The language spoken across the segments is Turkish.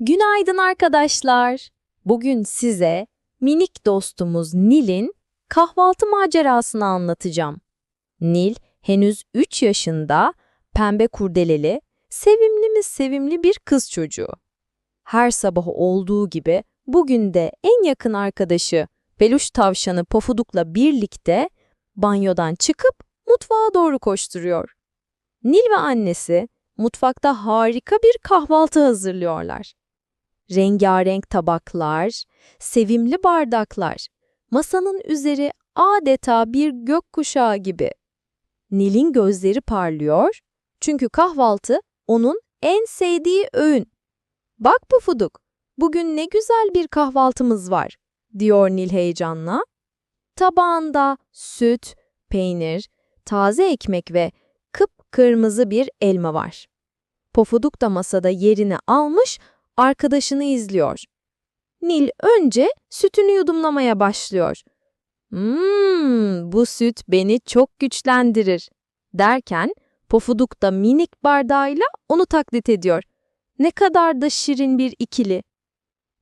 Günaydın arkadaşlar. Bugün size minik dostumuz Nil'in kahvaltı macerasını anlatacağım. Nil henüz 3 yaşında, pembe kurdeleli, sevimli mi sevimli bir kız çocuğu. Her sabah olduğu gibi bugün de en yakın arkadaşı peluş tavşanı Pofuduk'la birlikte banyodan çıkıp mutfağa doğru koşturuyor. Nil ve annesi mutfakta harika bir kahvaltı hazırlıyorlar. Rengarenk tabaklar, sevimli bardaklar, masanın üzeri adeta bir gökkuşağı gibi. Nil'in gözleri parlıyor çünkü kahvaltı onun en sevdiği öğün. Bak Pufuduk, bugün ne güzel bir kahvaltımız var, diyor Nil heyecanla. Tabağında süt, peynir, taze ekmek ve kıpkırmızı bir elma var. Pofuduk da masada yerini almış, arkadaşını izliyor. Nil önce sütünü yudumlamaya başlıyor. Mmm, bu süt beni çok güçlendirir, derken Pofuduk da minik bardağıyla onu taklit ediyor. Ne kadar da şirin bir ikili.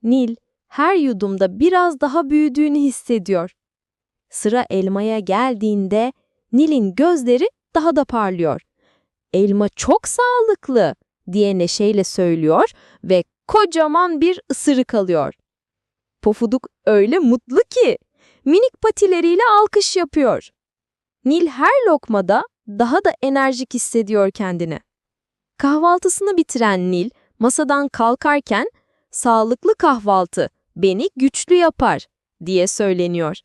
Nil her yudumda biraz daha büyüdüğünü hissediyor. Sıra elmaya geldiğinde Nil'in gözleri daha da parlıyor. Elma çok sağlıklı diye neşeyle söylüyor ve kocaman bir ısırık alıyor. Pofuduk öyle mutlu ki minik patileriyle alkış yapıyor. Nil her lokmada daha da enerjik hissediyor kendini. Kahvaltısını bitiren Nil masadan kalkarken sağlıklı kahvaltı beni güçlü yapar diye söyleniyor.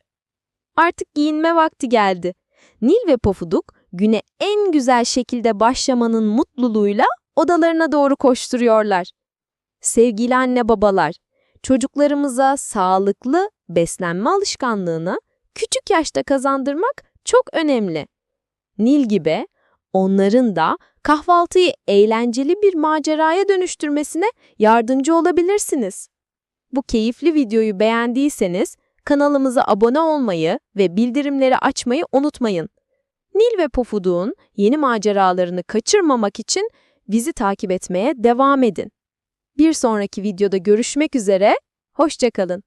Artık giyinme vakti geldi. Nil ve Pofuduk güne en güzel şekilde başlamanın mutluluğuyla odalarına doğru koşturuyorlar. Sevgili anne babalar, çocuklarımıza sağlıklı beslenme alışkanlığını küçük yaşta kazandırmak çok önemli. Nil gibi onların da kahvaltıyı eğlenceli bir maceraya dönüştürmesine yardımcı olabilirsiniz. Bu keyifli videoyu beğendiyseniz kanalımıza abone olmayı ve bildirimleri açmayı unutmayın. Nil ve Pofuduk'un yeni maceralarını kaçırmamak için bizi takip etmeye devam edin. Bir sonraki videoda görüşmek üzere, hoşçakalın.